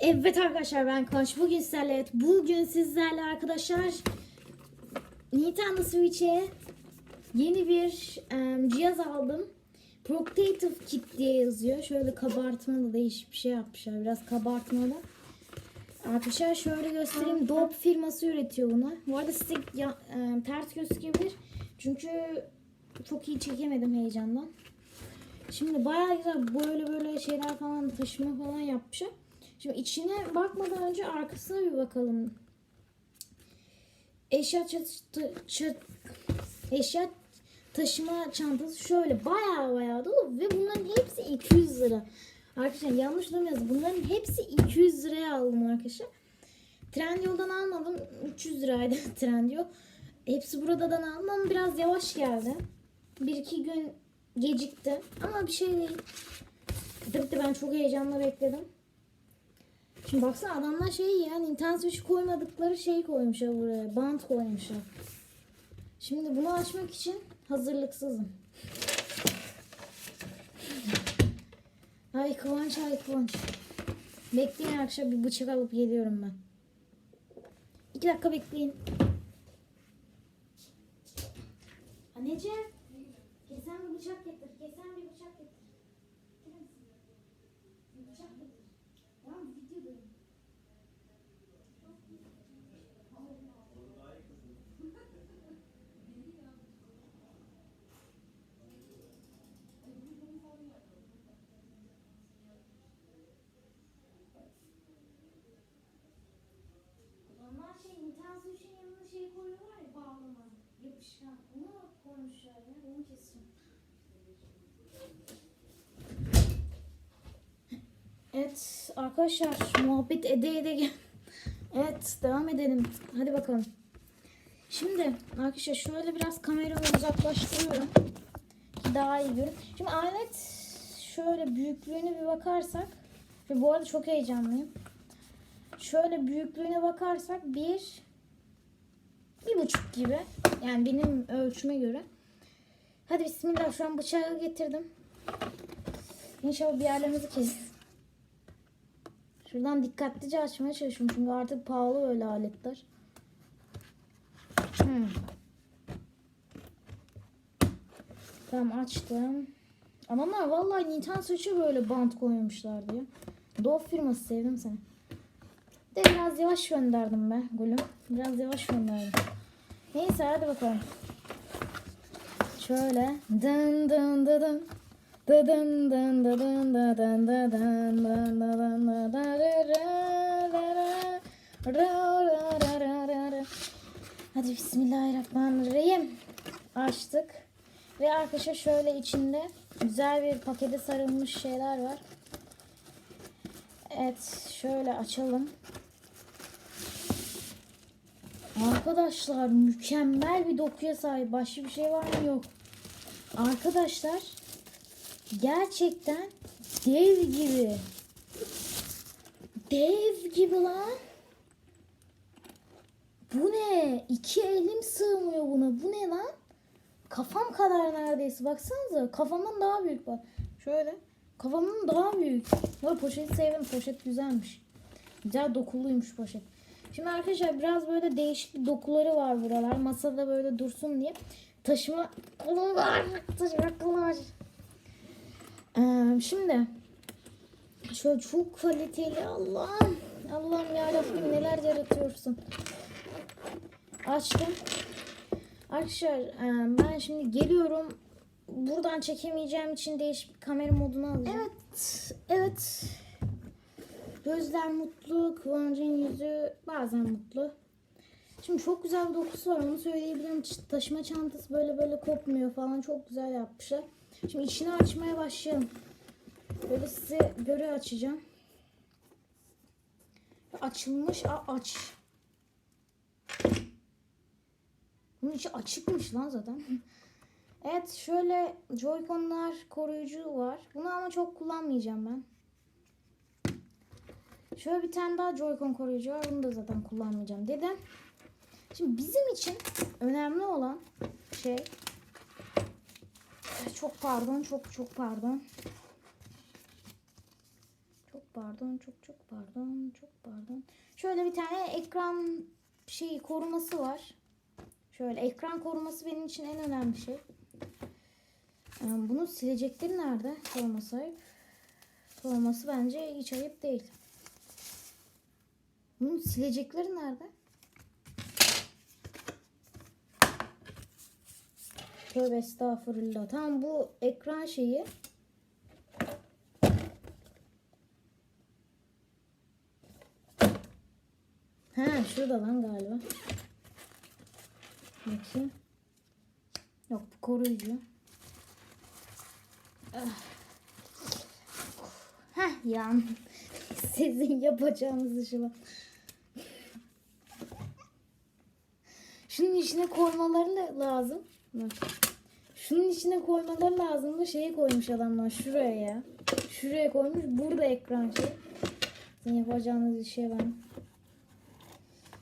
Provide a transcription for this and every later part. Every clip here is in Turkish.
Evet arkadaşlar ben Koç. Bugün sizlerle evet, bugün sizlerle arkadaşlar Nintendo Switch'e yeni bir em, cihaz aldım. Protective Kit diye yazıyor. Şöyle kabartmalı değişik bir şey yapmışlar. Biraz kabartmalı. Arkadaşlar şöyle göstereyim. Dope firması üretiyor bunu. Bu arada size ya, em, ters gözükebilir. Çünkü çok iyi çekemedim heyecandan. Şimdi bayağı güzel böyle böyle şeyler falan taşıma falan yapmışlar. Şimdi içine bakmadan önce arkasına bir bakalım. Eşya çat, ta- çat- eşya taşıma çantası şöyle bayağı bayağı dolu ve bunların hepsi 200 lira. Arkadaşlar yanlış duymuyoruz. Bunların hepsi 200 liraya aldım arkadaşlar. Trendyol'dan almadım. 300 liraydı Trendyol. Hepsi buradan aldım biraz yavaş geldi. Bir iki gün gecikti. Ama bir şey değil. Tabii ki ben çok heyecanla bekledim. Şimdi baksana adamlar şey ya Nintendo Switch koymadıkları şey koymuşlar buraya. Bant koymuşlar. Şimdi bunu açmak için hazırlıksızım. Ay kıvanç ay kıvanç. Bekleyin akşam bir bıçak alıp geliyorum ben. İki dakika bekleyin. Anneciğim. Kesen bir bıçak getir. Kesen bir bıçak getir. Gelir misin? Bir bıçak getir. Tamam mı? videodayım. Onlar şey Nintendo Switch'in yanına şey koyuyorlar ya bağlama. Yapışkan. Evet arkadaşlar muhabbet ede ede. Evet devam edelim. Hadi bakalım. Şimdi arkadaşlar şöyle biraz kameramı uzaklaştırıyorum. Ki daha iyi görün. Şimdi alet şöyle büyüklüğüne bir bakarsak. Ve bu arada çok heyecanlıyım. Şöyle büyüklüğüne bakarsak bir bir buçuk gibi. Yani benim ölçüme göre. Hadi bismillah şu an bıçağı getirdim. İnşallah bir yerlerimizi kes. Şuradan dikkatlice açmaya çalışıyorum çünkü artık pahalı öyle aletler. Hmm. Tamam açtım. Adamlar vallahi Nintendo Switch'e böyle bant koymuşlardı ya. Dove firması sevdim seni. De biraz yavaş gönderdim be gülüm. Biraz yavaş gönderdim. Neyse hadi bakalım. Şöyle dın dın dın dın. Dın dın dın dın dın dın dın dın dın dın dın dın. Hadi bismillahirrahmanirrahim. Açtık. Ve arkadaşlar şöyle içinde güzel bir pakete sarılmış şeyler var. Evet şöyle açalım. Arkadaşlar mükemmel bir dokuya sahip. Başka bir şey var mı? Yok. Arkadaşlar gerçekten dev gibi. Dev gibi lan. Bu ne? İki elim sığmıyor buna. Bu ne lan? Kafam kadar neredeyse. Baksanıza. Kafamdan daha büyük bak. Şöyle. Kafamdan daha büyük. Bu poşeti sevdim. Poşet güzelmiş. Güzel dokuluymuş poşet. Şimdi arkadaşlar biraz böyle değişik dokuları var buralar. Masada böyle dursun diye. Taşıma kolu var. Taşıma kolu var. Ee, şimdi şöyle çok kaliteli Allah'ım. Allah'ım yarabbim neler yaratıyorsun. Açtım. Arkadaşlar e, ben şimdi geliyorum. Buradan çekemeyeceğim için değişik bir kamera modunu alacağım. Evet. Evet. Gözler mutlu, Kıvancın yüzü bazen mutlu. Şimdi çok güzel bir dokusu var onu söyleyebilirim. Taşıma çantası böyle böyle kopmuyor falan çok güzel yapmışlar. Şimdi içini açmaya başlayalım. Böyle size göre açacağım. Açılmış. Aa, aç. Bunun içi açıkmış lan zaten. evet şöyle Joy-Con'lar koruyucu var. Bunu ama çok kullanmayacağım ben. Şöyle bir tane daha Joy-Con koruyucu var. Bunu da zaten kullanmayacağım dedim. Şimdi bizim için önemli olan şey çok pardon çok çok pardon. Çok pardon. Çok çok pardon. Çok pardon. Şöyle bir tane ekran şeyi koruması var. Şöyle ekran koruması benim için en önemli şey. Yani bunun silecekleri nerede? Sorma sahip. Sorması bence hiç ayıp değil. Bunun silecekleri nerede? Tövbe estağfurullah. Tamam bu ekran şeyi. Ha şurada lan galiba. Bakayım. Yok bu koruyucu. Ah. Heh yan. Sizin yapacağınız işi bak. Şunun içine koymaları la- lazım. Şunun içine koymaları lazım da şeyi koymuş adamlar şuraya ya. Şuraya koymuş. Burada ekran şey. Sizin yapacağınız işe ben.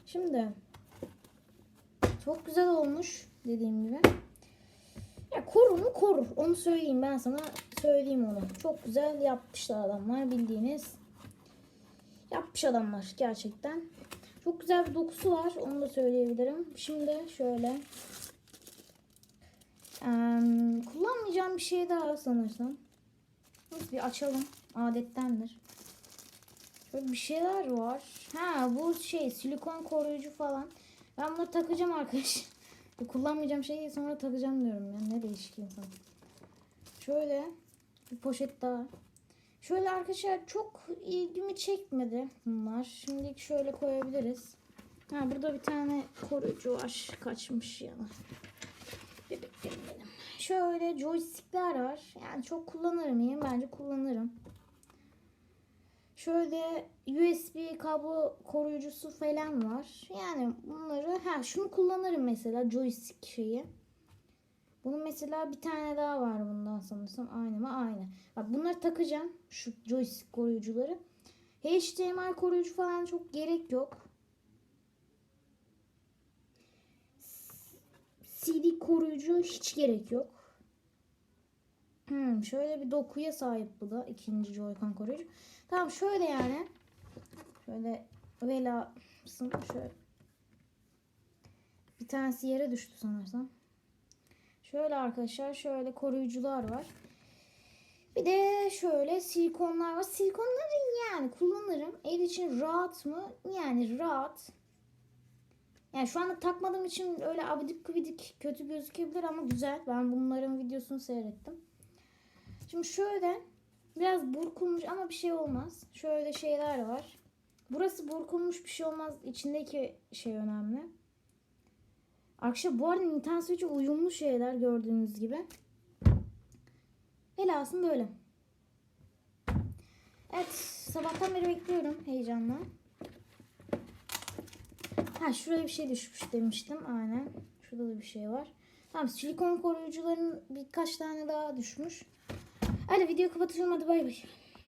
Şimdi çok güzel olmuş dediğim gibi. Ya korur mu korur. Onu söyleyeyim ben sana söyleyeyim onu. Çok güzel yapmışlar adamlar bildiğiniz. Yapmış adamlar gerçekten. Çok güzel bir dokusu var. Onu da söyleyebilirim. Şimdi şöyle. Em, kullanmayacağım bir şey daha sanırsam. Neyse bir açalım. Adettendir. Şöyle bir şeyler var. Ha bu şey silikon koruyucu falan. Ben bunları takacağım arkadaş. Kullanmayacağım şeyi sonra takacağım diyorum ya. Ne değişik insan. Şöyle bir poşet daha. Şöyle arkadaşlar çok ilgimi çekmedi bunlar. Şimdilik şöyle koyabiliriz. Ha burada bir tane koruyucu var. Kaçmış yana. Bebeklerim benim. Şöyle joystickler var. Yani çok kullanır mıyım? Bence kullanırım. Şöyle USB kablo koruyucusu falan var. Yani bunları ha şunu kullanırım mesela joystick şeyi. Bunun mesela bir tane daha var bundan sanırsam. Aynı mı? Aynı. Bak bunları takacağım. Şu joystick koruyucuları. HDMI koruyucu falan çok gerek yok. CD koruyucu hiç gerek yok. Hmm, şöyle bir dokuya sahip bu da. ikinci Joy-Con koruyucu. Tamam şöyle yani. Şöyle vela şöyle. Bir tanesi yere düştü sanırsam. Şöyle arkadaşlar şöyle koruyucular var. Bir de şöyle silikonlar var. Silikonları yani kullanırım. El için rahat mı? Yani rahat. Yani şu anda takmadığım için öyle abidik gubidik kötü gözükebilir ama güzel. Ben bunların videosunu seyrettim. Şimdi şöyle biraz burkulmuş ama bir şey olmaz. Şöyle şeyler var. Burası burkulmuş bir şey olmaz. İçindeki şey önemli. Arkadaşlar bu arada Nintendo Switch'e uyumlu şeyler gördüğünüz gibi. Velhasıl böyle. Evet sabahtan beri bekliyorum heyecanla. Ha şuraya bir şey düşmüş demiştim. Aynen. Şurada da bir şey var. Tamam silikon koruyucuların birkaç tane daha düşmüş. Hadi video kapatıyorum hadi bay bay.